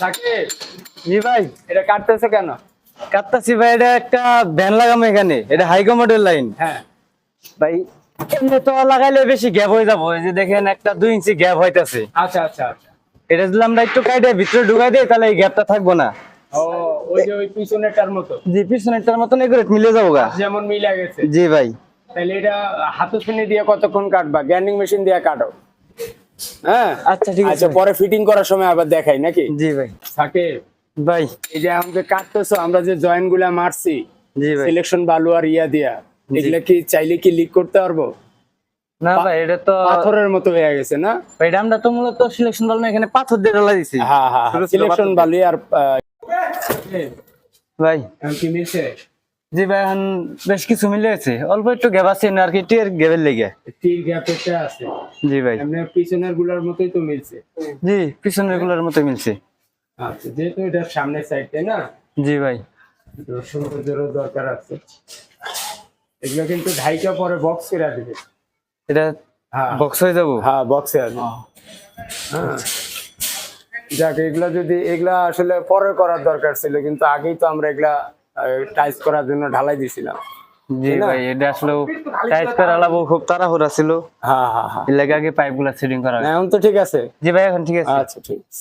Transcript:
থাকে জি ভাই। এটা কাটতেছে কেন? কাটতাছি ভাই এটা একটা ভ্যান লাগামো এখানে। এটা হাইকো মডেল লাইন হ্যাঁ। ভাই এমনি তো লাগাইলে বেশি গ্যাপ হয়ে যাব। এই যে দেখেন একটা দুই ইঞ্চি গ্যাপ হইতাছে। আচ্ছা আচ্ছা আচ্ছা। এটা যদি আমরা একটু কাইটে ভিতরে ঢুকাই দিই তাহলে এই গ্যাপটা থাকব না। ও ওই যে ওই পিছনেরটার মতো। জি পিছনেরটার মতন এগুলো মিলে যাব গা। যেমন মিলে গেছে। জি ভাই। তাহলে এটা দিয়ে কতক্ষণ কাটবা? গ্যান্ডিং মেশিন দিয়ে কাটো। হ্যাঁ? আচ্ছা ঠিক আছে আচ্ছা পরে ফিটিং করার সময় আবার দেখাই নাকি? জি ভাই। থাকে ভাই। এই যে আমাকে কাটতেছো আমরা যে জয়েন্টগুলা মারছি জি ভাই। সিলেকশন বালু আর ইয়া দিয়া এগুলা কি চাইলে কি লিক করতে পারব? না ভাই এটা তো পাথরের মতো হয়ে গেছে না? ভাই এটা আমরা তো মূলত সিলেকশন বল এখানে পাথর দিয়ে ঢালা দিছি। হ্যাঁ হ্যাঁ সিলেকশন বালু আর ভাই। কি মিলছে? জি ভাই এখন বেশ কিছু মিলে আছে অল্প একটু গ্যাপ আছে আর কি টিয়ার গ্যাপের লেগে। তীর গ্যাপেরটা আছে। জি ভাই। এমনি পিছনেরগুলার মতোই তো মিলছে। জি পিছনেরগুলোর মতো মিলছে। আচ্ছা যেহেতু এটার সামনের সাইড না? জি ভাই। সৌন্দর্যেরও দরকার আছে। এগুলো কিন্তু ঢাইটা পরে বক্স করে দিবে। এটা হ্যাঁ। বক্স হয়ে যাব? হ্যাঁ বক্সে আছে হ্যাঁ। যাক এগুলা যদি এগুলা আসলে পরে করার দরকার ছিল কিন্তু আগেই তো আমরা এগুলা টাইস করার জন্য ঢালাই দিছিলাম। জি ভাই এটা আসলে খুব তাড়াহুড়া ছিল। হ্যাঁ হ্যাঁ হ্যাঁ। এর লাগে আগে পাইপগুলা সেটিং করা এখন তো ঠিক আছে। জি ভাই এখন ঠিক আছে। আচ্ছা ঠিক আছে।